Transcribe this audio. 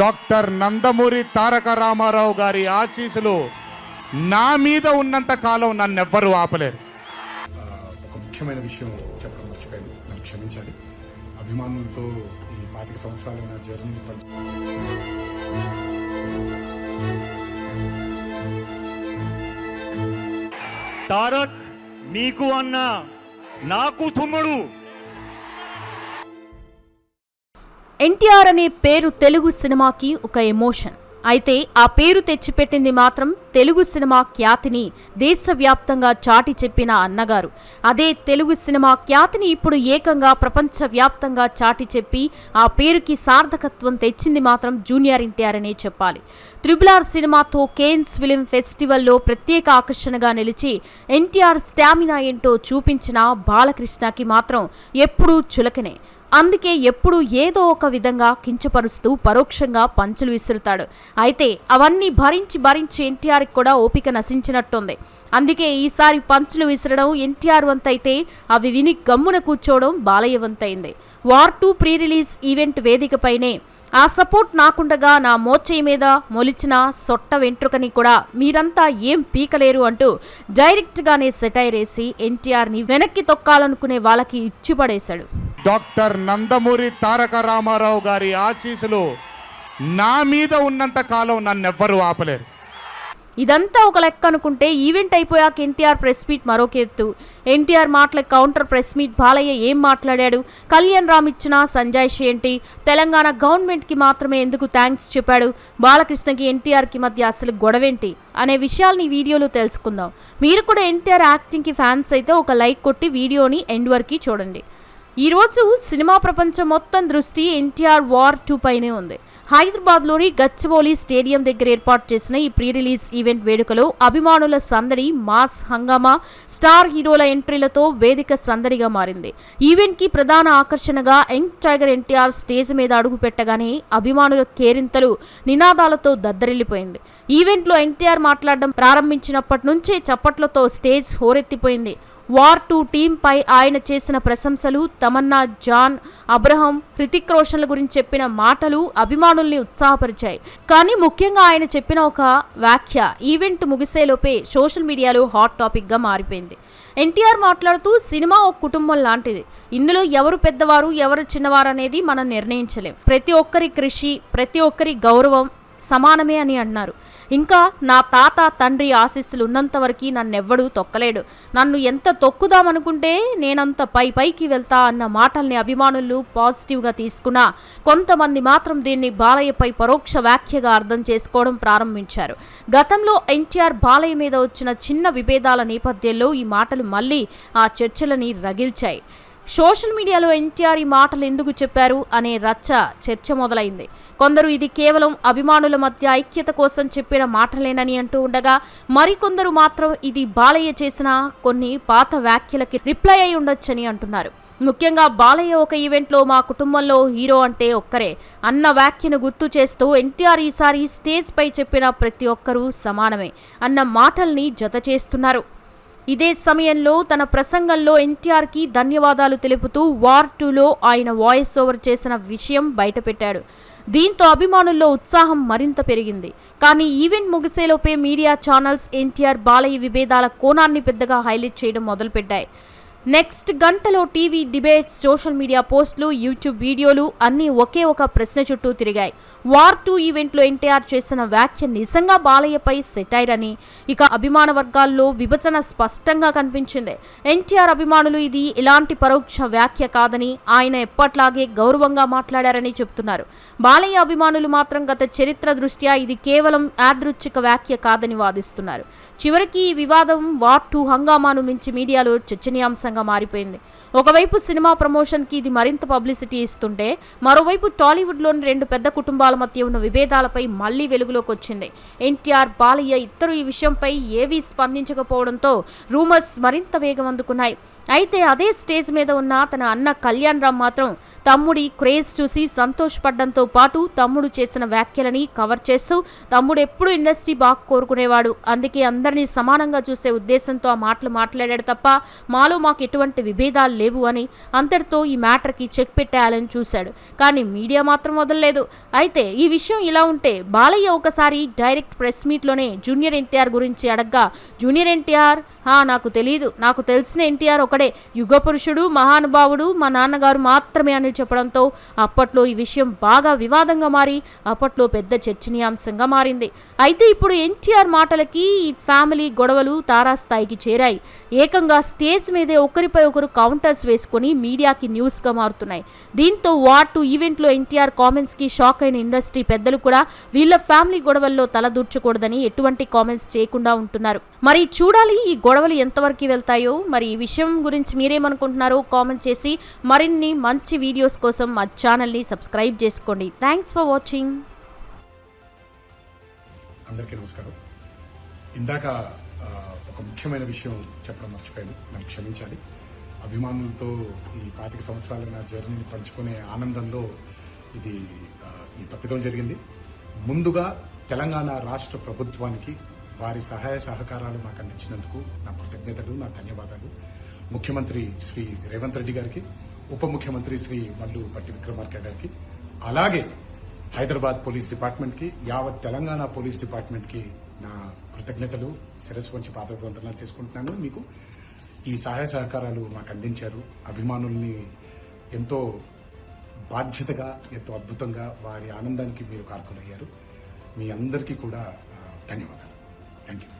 Doctor Nandamuri Taraka Rama Rao గారి ఆశీస్సులు నా మీద ఉన్నంత కాలం నన్నెవ్వరూ ఆపలేరు. ఆ, ఒక ముఖ్యమైన విషయం చెప్పడం మర్చిపోయాను. నన్ను క్షమించాలి. అభిమానులతో ఈ పాతిక సంవత్సరాలైన జర్నీ పంచ తారక్ నీకు అన్న నాకు తమ్ముడు. ఎన్టీఆర్ అనే పేరు తెలుగు సినిమాకి ఒక ఎమోషన్. అయితే ఆ పేరు తెచ్చిపెట్టింది మాత్రం తెలుగు సినిమా ఖ్యాతిని దేశవ్యాప్తంగా చాటి చెప్పిన అన్నగారు. అదే తెలుగు సినిమా ఖ్యాతిని ఇప్పుడు ఏకంగా ప్రపంచవ్యాప్తంగా చాటి చెప్పి ఆ పేరుకి సార్థకత్వం తెచ్చింది మాత్రం జూనియర్ ఎన్టీఆర్ అనే చెప్పాలి. త్రిబుల్ ఆర్ సినిమాతో కేన్స్ ఫిలిం ఫెస్టివల్లో ప్రత్యేక ఆకర్షణగా నిలిచి ఎన్టీఆర్ స్టామినా ఏంటో చూపించిన బాలకృష్ణకి మాత్రం ఎప్పుడూ చులకనే. అందుకే ఎప్పుడూ ఏదో ఒక విధంగా కించపరుస్తూ పరోక్షంగా పంచులు విసురుతాడు. అయితే అవన్నీ భరించి భరించి ఎన్టీఆర్కి కూడా ఓపిక నశించినట్టుంది. అందుకే ఈసారి పంచులు విసరడం ఎన్టీఆర్ వంతైతే అవి విని గమ్మున కూర్చోవడం Balayya వంతైంది. War two pre release event వేదికపైనే ఆ సపోర్ట్ నాకుండగా నా మోచేయి మీద మొలిచిన సొట్ట వెంట్రుకని కూడా మీరంతా ఏం పీకలేరు అంటూ డైరెక్ట్గానే సెటైర్ వేసి ఎన్టీఆర్ని వెనక్కి తొక్కాలనుకునే వాళ్ళకి ఇచ్చిపడేశాడు. డాక్టర్ నందమూరి తారక రామారావు గారి ఆశీస్సులు నా మీద ఉన్నంత కాలం నన్నెవ్వరూ ఆపలేరు. ఇదంతా ఒక లెక్క అనుకుంటే ఈవెంట్ అయిపోయాక ఎన్టీఆర్ ప్రెస్ మీట్ మరొక ఎత్తు. ఎన్టీఆర్ మాటల కౌంటర్ ప్రెస్ మీట్ బాలయ్య ఏం మాట్లాడాడు? కళ్యాణ్ రామ్ ఇచ్చిన సంజాయిషి ఏంటి? తెలంగాణ గవర్నమెంట్కి మాత్రమే ఎందుకు థ్యాంక్స్ చెప్పాడు? బాలకృష్ణకి ఎన్టీఆర్కి మధ్య అసలు గొడవేంటి? అనే విషయాల్ని వీడియోలో తెలుసుకుందాం. మీరు కూడా ఎన్టీఆర్ యాక్టింగ్కి ఫ్యాన్స్ అయితే ఒక లైక్ కొట్టి వీడియోని ఎండ్ వరకు చూడండి. ఈరోజు సినిమా ప్రపంచం మొత్తం దృష్టి ఎన్టీఆర్ వార్ టూ పైనే ఉంది. హైదరాబాద్లోని గచ్చిబౌలి స్టేడియం దగ్గర ఏర్పాటు చేసిన ఈ ప్రీ రిలీజ్ ఈవెంట్ వేడుకలో అభిమానుల సందడి మాస్ హంగామా స్టార్ హీరోల ఎంట్రీలతో వేదిక సందడిగా మారింది. ఈవెంట్కి ప్రధాన ఆకర్షణగా యంగ్ టైగర్ ఎన్టీఆర్ స్టేజ్ మీద అడుగు పెట్టగానే అభిమానుల కేరింతలు నినాదాలతో దద్దరిల్లిపోయింది. ఈవెంట్లో ఎన్టీఆర్ మాట్లాడడం ప్రారంభించినప్పటి నుంచే చప్పట్లతో స్టేజ్ హోరెత్తిపోయింది. వార్ టూ టీంపై ఆయన చేసిన ప్రశంసలు తమన్నా జాన్ అబ్రహం హృతిక్ రోషన్ల గురించి చెప్పిన మాటలు అభిమానుల్ని ఉత్సాహపరిచాయి. కానీ ముఖ్యంగా ఆయన చెప్పిన ఒక వ్యాఖ్య ఈవెంట్ ముగిసేలోపే సోషల్ మీడియాలో హాట్ టాపిక్గా మారిపోయింది. ఎన్టీఆర్ మాట్లాడుతూ సినిమా ఒక కుటుంబం లాంటిది. ఇందులో ఎవరు పెద్దవారు ఎవరు చిన్నవారు అనేది మనం నిర్ణయించలేం. ప్రతి ఒక్కరి కృషి ప్రతి ఒక్కరి గౌరవం సమానమే అని అన్నారు. ఇంకా నా తాత తండ్రి ఆశీస్సులు ఉన్నంత వరకు నన్నెవ్వడూ తొక్కలేడు. నన్ను ఎంత తొక్కుదామనుకుంటే నేనంత పై పైకి వెళ్తా అన్న మాటల్ని అభిమానులు పాజిటివ్గా తీసుకున్నా కొంతమంది మాత్రం దీన్ని బాలయ్యపై పరోక్ష వ్యాఖ్యగా అర్థం చేసుకోవడం ప్రారంభించారు. గతంలో ఎన్టీఆర్ బాలయ్య మీద వచ్చిన చిన్న విభేదాల నేపథ్యంలో ఈ మాటలు మళ్ళీ ఆ చర్చలని రగిల్చాయి. సోషల్ మీడియాలో ఎన్టీఆర్ ఈ మాటలు ఎందుకు చెప్పారు అనే రచ్చ చర్చ మొదలైంది. కొందరు ఇది కేవలం అభిమానుల మధ్య ఐక్యత కోసం చెప్పిన మాటలేనని అంటూ ఉండగా మరికొందరు మాత్రం ఇది బాలయ్య చేసిన కొన్ని పాత వ్యాఖ్యలకి రిప్లై అయి ఉండొచ్చని అంటున్నారు. ముఖ్యంగా బాలయ్య ఒక ఈవెంట్లో మా కుటుంబంలో హీరో అంటే ఒక్కరే. అన్న వ్యాఖ్యను గుర్తు చేస్తూ ఎన్టీఆర్ ఈసారి స్టేజ్ పై చెప్పిన ప్రతి ఒక్కరూ సమానమే అన్న మాటల్ని జత చేస్తున్నారు. ఇదే సమయంలో తన ప్రసంగంలో ఎన్టీఆర్కి ధన్యవాదాలు తెలుపుతూ వార్ టూలో ఆయన వాయిస్ ఓవర్ చేసిన విషయం బయటపెట్టాడు. దీంతో అభిమానుల్లో ఉత్సాహం మరింత పెరిగింది. కానీ ఈవెంట్ ముగిసేలోపే మీడియా ఛానల్స్ ఎన్టీఆర్ బాలయ్య విభేదాల కోణాన్ని పెద్దగా హైలైట్ చేయడం మొదలుపెట్టాయి. నెక్స్ట్ గంటలో టీవీ డిబేట్స్ సోషల్ మీడియా పోస్టులు యూట్యూబ్ వీడియోలు అన్నీ ఒకే ఒక ప్రశ్న చుట్టూ తిరిగాయి. వార్ టూ ఈవెంట్లో ఎన్టీఆర్ చేసిన వ్యాఖ్య నిజంగా బాలయ్యపై సెటైర్ అని. ఇక అభిమాన వర్గాల్లో విభజన స్పష్టంగా కనిపించింది. ఎన్టీఆర్ అభిమానులు ఇది ఇలాంటి పరోక్ష వ్యాఖ్య కాదని ఆయన ఎప్పట్లాగే గౌరవంగా మాట్లాడారని చెబుతున్నారు బాలయ్య అభిమానులు మాత్రం గత చరిత్ర దృష్ట్యా ఇది కేవలం యాదృచ్ఛిక వ్యాఖ్య కాదని వాదిస్తున్నారు. చివరికి ఈ వివాదం వార్ టూ హంగామాను మించి మీడియాలో చర్చనీయాంశంగా మారిపోయింది. ఒకవైపు సినిమా ప్రమోషన్కి ఇది మరింత పబ్లిసిటీ ఇస్తుంటే మరోవైపు టాలీవుడ్లోని రెండు పెద్ద కుటుంబాలు మధ్య ఉన్న విభేదాలపై మళ్ళీ వెలుగులోకి వచ్చింది ఎన్టీఆర్ బాలయ్య ఇద్దరు ఈ విషయంపై ఏవీ స్పందించకపోవడంతో రూమర్స్ మరింత వేగం అందుకున్నాయి. అయితే అదే స్టేజ్ మీద ఉన్న తన అన్న కళ్యాణ్ రామ్ మాత్రం తమ్ముడి క్రేజ్ చూసి సంతోషపడడంతో పాటు తమ్ముడు చేసిన వ్యాఖ్యలని కవర్ చేస్తూ తమ్ముడు ఎప్పుడు ఇండస్ట్రీ బాగా కోరుకునేవాడు. అందుకే అందరినీ సమానంగా చూసే ఉద్దేశంతో ఆ మాటలు మాట్లాడాడు తప్ప మాలో మాకు ఎటువంటి విభేదాలు లేవు అని అంతటితో ఈ మ్యాటర్కి చెక్ పెట్టేయాలని చూశాడు. కానీ మీడియా మాత్రం వదలలేదు. అయితే ఈ విషయం ఇలా ఉంటే బాలయ్య ఒకసారి డైరెక్ట్ ప్రెస్ మీట్లోనే జూనియర్ ఎన్టీఆర్ గురించి అడగ్గా జూనియర్ ఎన్టీఆర్? నాకు తెలియదు నాకు తెలిసిన ఎన్టీఆర్ ఒకడే యుగ పురుషుడు మహానుభావుడు మా నాన్నగారు మాత్రమే అని చెప్పడంతో అప్పట్లో ఈ విషయం బాగా వివాదంగా మారి అప్పట్లో పెద్ద చర్చనీయాంశంగా మారింది. అయితే ఇప్పుడు ఎన్టీఆర్ మాటలకి ఈ ఫ్యామిలీ గొడవలు తారాస్థాయికి చేరాయి. ఏకంగా స్టేజ్ మీదే ఒకరిపై ఒకరు కౌంటర్స్ వేసుకొని మీడియాకి న్యూస్గా మారుతున్నాయి. దీంతో వార్ ఈవెంట్లో ఎన్టీఆర్ కామెంట్స్కి షాక్ అయిన ఇండస్ట్రీ పెద్దలు కూడా వీళ్ళ ఫ్యామిలీ గొడవల్లో తలదూర్చకూడదని ఎటువంటి కామెంట్స్ చేయకుండా ఉంటున్నారు. మరి చూడాలి ఈ గొడవలు ఎంతవరకు వెళ్తాయో మరి ఈ విషయం గురించి మీరేమనుకుంటున్నారో కామెంట్ చేసి మరిన్ని మంచి వీడియోస్ కోసం మా ఛానల్ని సబ్స్క్రైబ్ చేసుకోండి. థ్యాంక్స్ ఫర్ వాచింగ్ అందరికీ నమస్కారం. ఇందాక ఒక ముఖ్యమైన విషయం చెప్పడం మర్చిపోయాను. నన్ను క్షమించాలి. అభిమానులతో ఈ పాతిక సంవత్సరాల నా జర్నీని పంచుకునే ఆనందంలో ఇది ఈ తప్పిదం జరిగింది. ముందుగా తెలంగాణ రాష్ట్ర ప్రభుత్వానికి వారి సహాయ సహకారాలు మాకు అందించినందుకు నా కృతజ్ఞతలు నా ధన్యవాదాలు. ముఖ్యమంత్రి శ్రీ రేవంత్ రెడ్డి గారికి ఉప ముఖ్యమంత్రి శ్రీ మల్లు పట్టి విక్రమార్క గారికి అలాగే హైదరాబాద్ పోలీస్ డిపార్ట్మెంట్కి యావత్ తెలంగాణ పోలీస్ డిపార్ట్మెంట్కి నా కృతజ్ఞతలు శిరస్సు వంచి పాదవందనాలు చేసుకుంటున్నాను. మీకు ఈ సహాయ సహకారాలు మాకు అందించారు. అభిమానుల్ని ఎంతో బాధ్యతగా ఎంతో అద్భుతంగా వారి ఆనందానికి మీరు కారకులయ్యారు. మీ అందరికీ కూడా ధన్యవాదాలు. Thank you